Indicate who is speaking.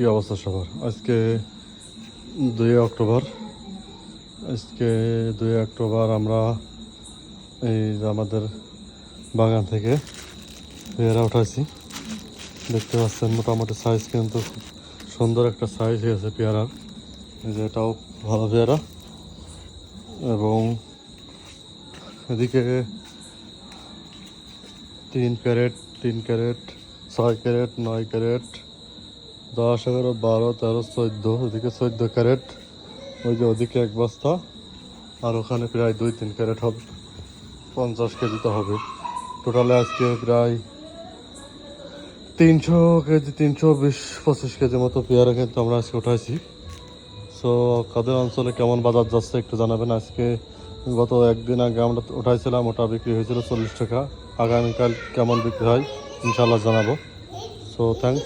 Speaker 1: কি অবস্থা সবার? আজকে দুই অক্টোবর। আজকে দুই অক্টোবর আমরা এই আমাদের বাগান থেকে পেয়ারা উঠাইছি। দেখতে পাচ্ছেন মোটামুটি সাইজ কিন্তু সুন্দর একটা সাইজ হয়েছে পেয়ারার। এই যে এটাও ভালো পেয়ারা। এবং এদিকে তিন ক্যারেট তিন ক্যারেট, ছয় ক্যারেট, নয় ক্যারেট দশ এগারো, বারো, তেরো, চোদ্দ, ওদিকে চোদ্দ ক্যারেট, ওই যে ওদিকে এক বস্তা, আর ওখানে প্রায় দুই, তিন ক্যারেট হবে। পঞ্চাশ কেজি তো হবে। টোটালে আজকে প্রায় তিনশো কেজি, তিনশো বিশ, পঁচিশ কেজি মতো পেয়ারা কিন্তু আমরা আজকে উঠাইছি। সো কাদের অঞ্চলে কেমন বাজার যাচ্ছে একটু জানাবেন। আজকে গত একদিন আগে আমরা উঠাইছিলাম, ওটা বিক্রি হয়েছিল চল্লিশ টাকা। আগামীকাল কেমন বিক্রি হয় ইনশাল্লাহ জানাব। So thanks